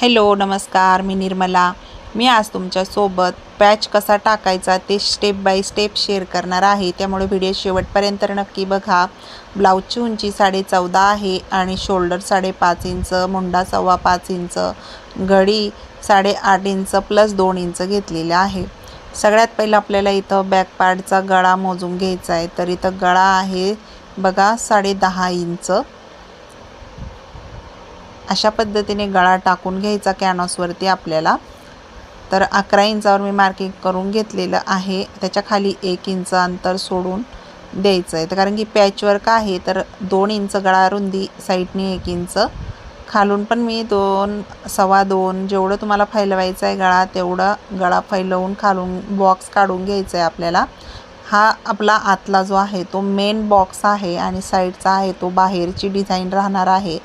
Hello नमस्कार मी निर्मला. मी आज तुमच्यासोबत पॅच कसा टाकायचा ते स्टेप बाय स्टेप शेअर करणार आहे. त्यामुळे व्हिडिओ शेवटपर्यंत नक्की बघा. ब्लाऊजची उंची साडे चौदा आहे आणि शोल्डर साडेपाच इंच मुंडा सव्वा पाच इंच घडी साडेआठ इंच प्लस दोन इंच घेतलेलं आहे. सगळ्यात पहिलं आपल्याला इथं बॅक पार्टचा गळा मोजून घ्यायचा आहे. तर इथं गळा आहे बघा साडे दहा इंच. अशा पद्धतीने गळा टाकून घ्यायचा कॅनॉसवरती आपल्याला. तर अकरा इंचावर मी मार्किंग करून घेतलेलं आहे. त्याच्याखाली एक इंच अंतर सोडून द्यायचं आहे तर कारण की पॅचवर्क आहे तर दोन इंच गळा रुंदी साईडनी एक इंच. खालून पण मी दोन सव्वा दोन जेवढं तुम्हाला फैलवायचं आहे गळा तेवढं गळा फैलवून खालून बॉक्स काढून घ्यायचा आहे आपल्याला. हा आपला आतला जो आहे तो मेन बॉक्स आहे आणि साईडचा आहे तो बाहेरची डिझाईन राहणार आहे.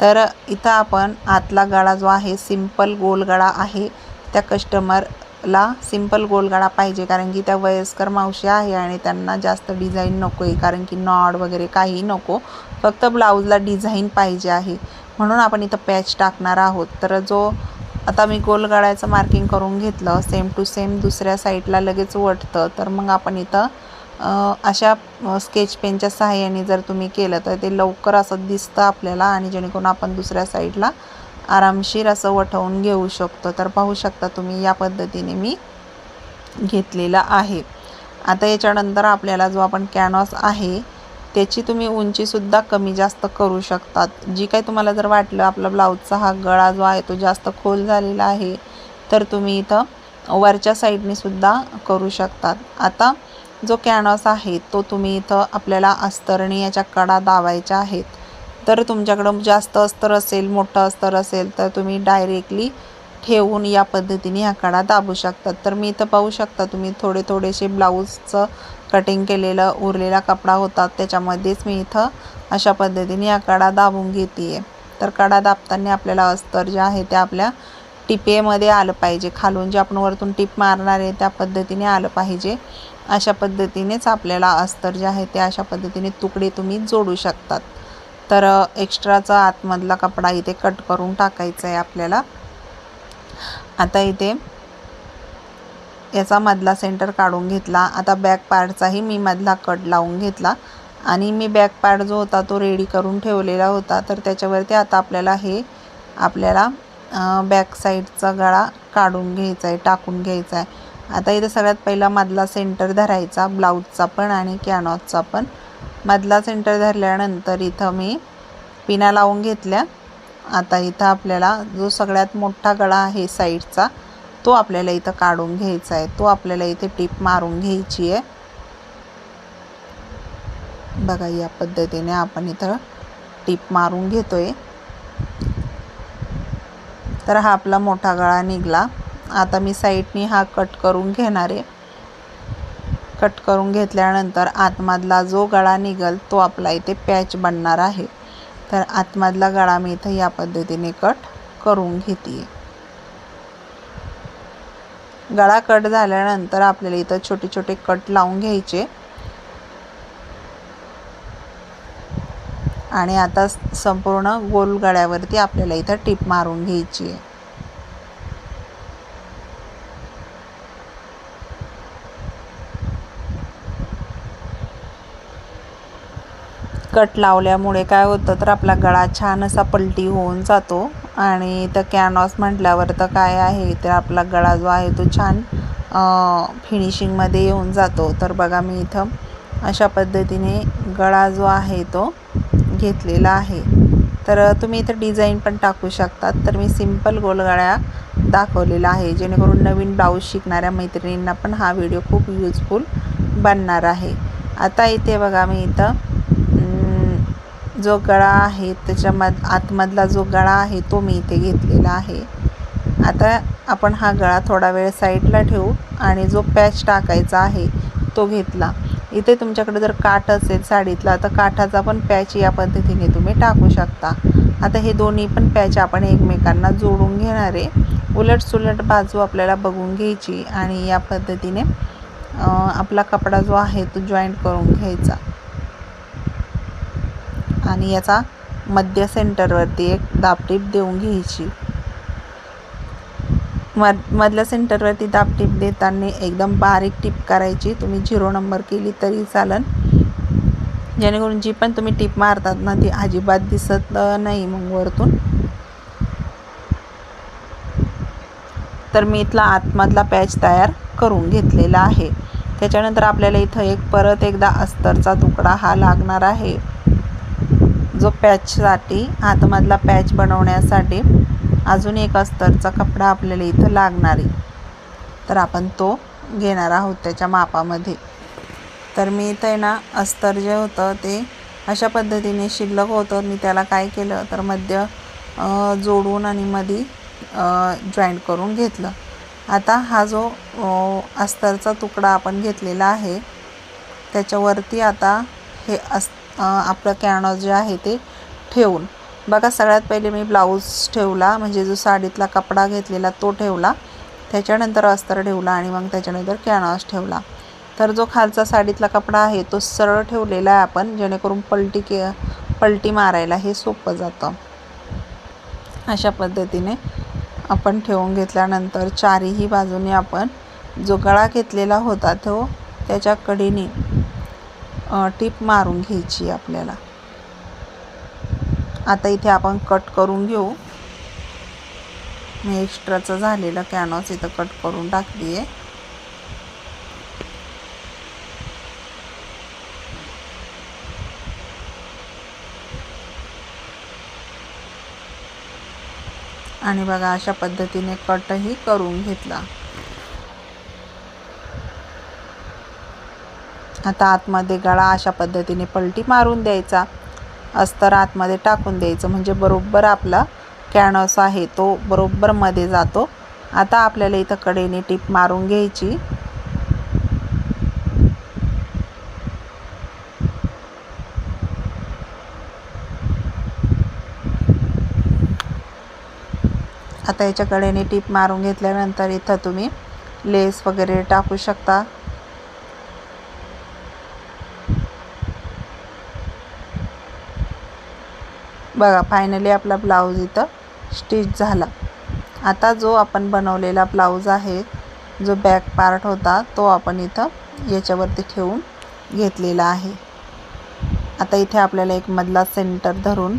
तर इथं आपण आतला गळा जो आहे सिंपल गोल गळा आहे. त्या कस्टमरला सिंपल गोल गळा पाहिजे कारण की त्या वयस्कर मावशी आहे आणि त्यांना जास्त डिझाईन नको आहे कारण की नॉड वगैरे काही नको. फक्त ब्लाऊजला डिझाईन पाहिजे आहे. म्हणून आपण इथं पॅच टाकणार आहोत. तर जो आता मी गोल गळ्याचं मार्किंग करून घेतलं सेम टू सेम दुसऱ्या साईडला लगेच वटतं. तर मग आपण इथं अशा स्केच पेनच्या सहाय्याने जर तुम्ही केलं तर ते लवकर असं दिसतं आपल्याला आणि जेणेकरून आपण दुसऱ्या साईडला आरामशीर असं वठवून घेऊ शकतो. तर पाहू शकता तुम्ही या पद्धतीने मी घेतलेला आहे. आता याच्यानंतर आपल्याला जो आपण कॅनॉस आहे त्याची तुम्ही उंचीसुद्धा कमी जास्त करू शकतात. जी काही तुम्हाला जर वाटलं आपला ब्लाऊजचा हा गळा जो आहे तो जास्त खोल झालेला आहे तर तुम्ही इथं वरच्या साईडने सुद्धा करू शकतात. आता जो कॅनॉस आहे तो तुम्ही इथं आपल्याला अस्तरणी याच्या कडा दावायच्या आहेत. तर तुमच्याकडं जास्त अस्तर असेल मोठं अस्तर असेल तर तुम्ही डायरेक्टली ठेवून या पद्धतीने ह्या कडा दाबू शकतात तर मी इथं पाहू शकता तुम्ही थोडे थोडेसे ब्लाऊजचं कटिंग केलेलं उरलेला कपडा होता त्याच्यामध्येच मी इथं अशा पद्धतीने या कडा दाबून घेते आहे तर कडा दाबताना आपल्याला अस्तर जे आहे ते आपल्या टिपेमध्ये आलं पाहिजे. खालून जे आपण वरतून टिप मारणार आहे त्या पद्धतीने आलं पाहिजे. अशा पद्धतीनेच आपल्याला अस्तर जे आहे ते अशा पद्धतीने तुकडे तुम्ही जोडू शकतात. तर एक्स्ट्राचा आतमधला कपडा इथे कट करून टाकायचा आहे आपल्याला. आता इथे याचा मधला सेंटर काढून घेतला. आता बॅक पार्टचाही मी मधला कट लावून घेतला. आणि मी बॅक पार्ट जो होता तो रेडी करून ठेवलेला होता. तर त्याच्यावरती आता आपल्याला हे आपल्याला बॅक साईडचा गळा काढून घ्यायचा आहे टाकून घ्यायचा आहे आता इथं सगळ्यात पहिला मधला सेंटर धरायचा ब्लाऊजचा पण आणि कॅनॉसचा पण. मधला सेंटर धरल्यानंतर इथं मी पिना लावून घेतल्या. आता इथं आपल्याला जो सगळ्यात मोठा गळा आहे साईडचा तो आपल्याला इथं काढून घ्यायचा आहे. तो आपल्याला इथे टीप मारून घ्यायची आहे. बघा या पद्धतीने आपण इथं टीप मारून घेतोय. तर हा आपला मोठा गळा निघला. आता मी साईडनी हा कट करून घेणार आहे. कट करून घेतल्यानंतर आतमधला जो गळा निघल तो आपला इथे पॅच बनणार आहे. तर आतमधला गळा मी इथं या पद्धतीने कट करून घेते गळा कट झाल्यानंतर आपल्याला इथं छोटे छोटे कट लावून घ्यायचे. आणि आता संपूर्ण गोल गळ्यावरती आपल्याला इथं टीप मारून घ्यायची आहे. कट लावल्यामुळे काय होतं तर आपला गळा छान असा पलटी होऊन जातो आणि तर कॅनॉस म्हटल्यावर तर काय आहे तर आपला गळा जो आहे तो छान फिनिशिंगमध्ये येऊन जातो. तर बघा मी इथं अशा पद्धतीने गळा जो आहे तो घेतलेला आहे. तर तुम्ही इथं डिझाईन पण टाकू शकतात. तर मी सिंपल गोलगळ्या दाखवलेला आहे. जेणेकरून नवीन ब्लाऊज शिकणाऱ्या मैत्रिणींना पण हा व्हिडिओ खूप यूजफुल बनणार आहे. आता इथे बघा मी इथं जो गळा आहे त्याच्यामध आतमधला जो गळा आहे तो मी इथे घेतलेला आहे. आता आपण हा गळा थोडा वेळ साईडला ठेवू आणि जो पॅच टाकायचा आहे तो घेतला. इथे तुमच्याकडे जर काठ असेल साडीतला तर काठाचा पण पॅच या पद्धतीने तुम्ही टाकू शकता. आता हे दोन्ही पण पॅच आपण एकमेकांना जोडून घेणार आहे. उलट सुलट बाजू आपल्याला बघून घ्यायची आणि या पद्धतीने आपला कपडा जो आहे तो जॉईंट करून घ्यायचा. आणि याचा मध्य सेंटरवरती एक दाबटीप देऊन घ्यायची. मध मधल्या सेंटरवरती दाबटीप देताना एकदम बारीक टिप करायची. तुम्ही झिरो नंबर केली तरी चालन. जेणेकरून जी पण तुम्ही टिप मारतात ना ती अजिबात दिसत नाही मग वरतून. तर मी इथला आतमधला पॅच तयार करून घेतलेला आहे. त्याच्यानंतर आपल्याला इथं एक परत एकदा अस्तरचा तुकडा हा लागणार आहे. जो पॅचसाठी आतमधला पॅच बनवण्यासाठी अजून एक अस्तरचा कपडा आपल्याला इथं लागणार आहे. तर आपण तो घेणार आहोत त्याच्या मापामध्ये. तर मी इथं आहे ना अस्तर जे होतं ते अशा पद्धतीने शिल्लक होतं. मी त्याला काय केलं तर मध्य जोडून आणि मधी जॉईंट करून घेतलं. आता हा जो अस्तरचा तुकडा आपण घेतलेला आहे त्याच्यावरती आता हे अस आपलं कॅनॉस जे आहे ते ठेवून. बघा सगळ्यात पहिले मी ब्लाऊज ठेवला म्हणजे जो साडीतला कपडा घेतलेला तो ठेवला. त्याच्यानंतर अस्तर ठेवला आणि मग त्याच्यानंतर कॅनॉस ठेवला. तर जो खालचा साडीतला कपडा आहे तो सरळ ठेवलेला आहे आपण जेणेकरून पलटी के पलटी मारायला हे सोपं जातं. अशा पद्धतीने आपण ठेवून घेतल्यानंतर चारीही बाजूने आपण जो गळा घेतलेला होता तो त्याच्या कडीने टीप मारून घ्यायची आपल्याला. आता इथे आपण कट करून घेऊ. मी एक्स्ट्राचं झालेलं कॅनॉस इथं कट करून टाकली आहे आणि बघा अशा पद्धतीने कटही करून घेतला. आता आतमध्ये गळा अशा पद्धतीने पलटी मारून द्यायचा. अस्तर आतमध्ये टाकून द्यायचं. म्हणजे बरोबर आपला कॅनस आहे तो बरोबर मध्ये जातो. आता आपल्याला इथं कडेने टीप मारून घ्यायची. आता याच्या कडेने टीप मारून घेतल्यानंतर इथं तुम्ही लेस वगैरे टाकू शकता. बघा फायनली आपला ब्लाऊज इथं स्टिच झाला. आता जो आपण बनवलेला ब्लाऊज आहे जो बॅक पार्ट होता तो आपण इथं याच्यावरती ठेवून घेतलेला आहे. आता इथे आपल्याला एक मधला सेंटर धरून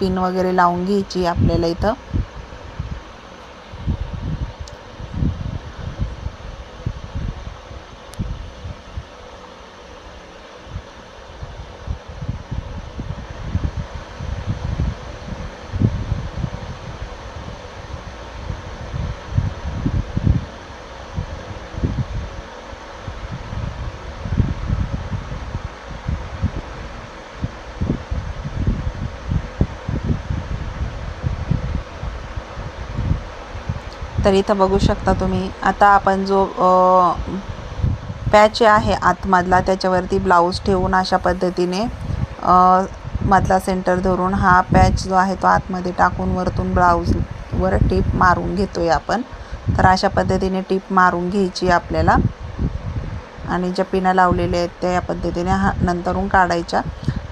पिन वगैरे लावून घ्यायची आपल्याला इथं. तर इथं बघू शकता तुम्ही. आता आपण जो पॅच आहे आतमधला त्याच्यावरती ब्लाऊज ठेवून अशा पद्धतीने मधला सेंटर धरून हा पॅच जो आहे तो आतमध्ये टाकून वरतून ब्लाऊजवर टीप मारून घेतो आहे आपण. तर अशा पद्धतीने टीप मारून घ्यायची आपल्याला. आणि ज्या पिना लावलेल्या आहेत त्या या पद्धतीने हा नंतरून काढायच्या.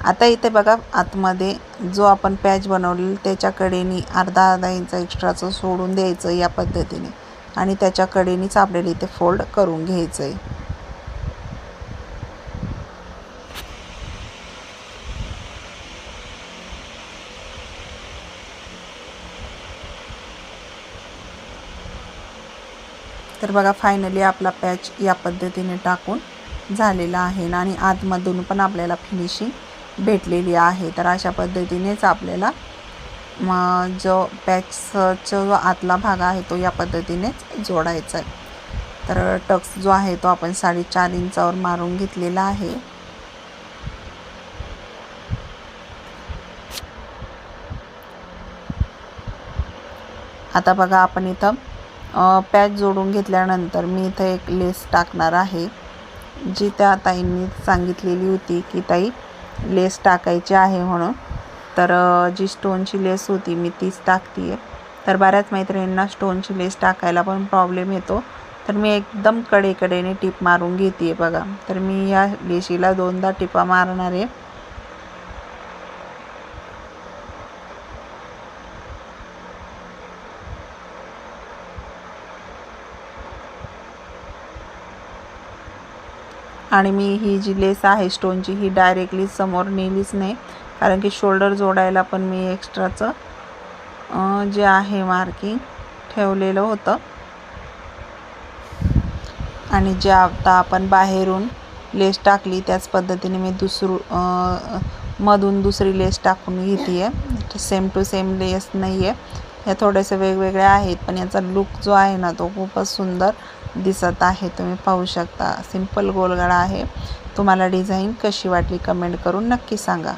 आता इथे बघा आतमध्ये जो आपण पॅच बनवलेला त्याच्याकडेनी अर्धा अर्धा इंच एक्स्ट्राचं सोडून द्यायचं या पद्धतीने. आणि त्याच्याकडेनीच आपल्याला इथे फोल्ड करून घ्यायचं आहे तर बघा फायनली आपला पॅच या पद्धतीने टाकून झालेला आहे. आणि आतमधून पण आपल्याला फिनिशिंग भेटलेली आहे. तर अशा पद्धतीनेच आपल्याला जो पॅचचा जो आतला भाग आहे तो या पद्धतीनेच जोडायचा आहे. तर टक्स जो आहे तो आपण साडेचार इंचावर मारून घेतलेला आहे. आता बघा आपण इथं पॅच जोडून घेतल्यानंतर मी इथं एक लेस टाकणार आहे जी त्या ताईंनी सांगितलेली होती की ताई लेस टाकायची आहे म्हणून. तर जी स्टोनची लेस होती मी तीच टाकते आहे तर बऱ्याच मैत्रिणींना स्टोनची लेस टाकायला पण प्रॉब्लेम येतो. तर मी एकदम कडेकडेने टिप मारून घेते आहे बघा. तर मी या लेशीला दोनदा टिपा मारणार. आहे आणि मी ही जी लेस आहे स्टोनची ही डायरेक्टली समोर नेलीच नाही. कारण की शोल्डर जोडायला पण मी एक्स्ट्राचं जे आहे मार्किंग ठेवलेलं होतं. आणि जे आता आपण बाहेरून लेस टाकली त्याच पद्धतीने मी दुसरू मधून दुसरी लेस टाकून घेते आहे सेम टू सेम लेस नाही आहे ह्या थोड्याशा वेगवेगळ्या आहेत पण याचा लुक जो आहे ना तो खूपच सुंदर दिसत आहे. तुम्ही पाहू शकता. सिंपल गोलगळा आहे. तुम्हाला डिझाईन कशी वाटली कमेंट करून नक्की सांगा.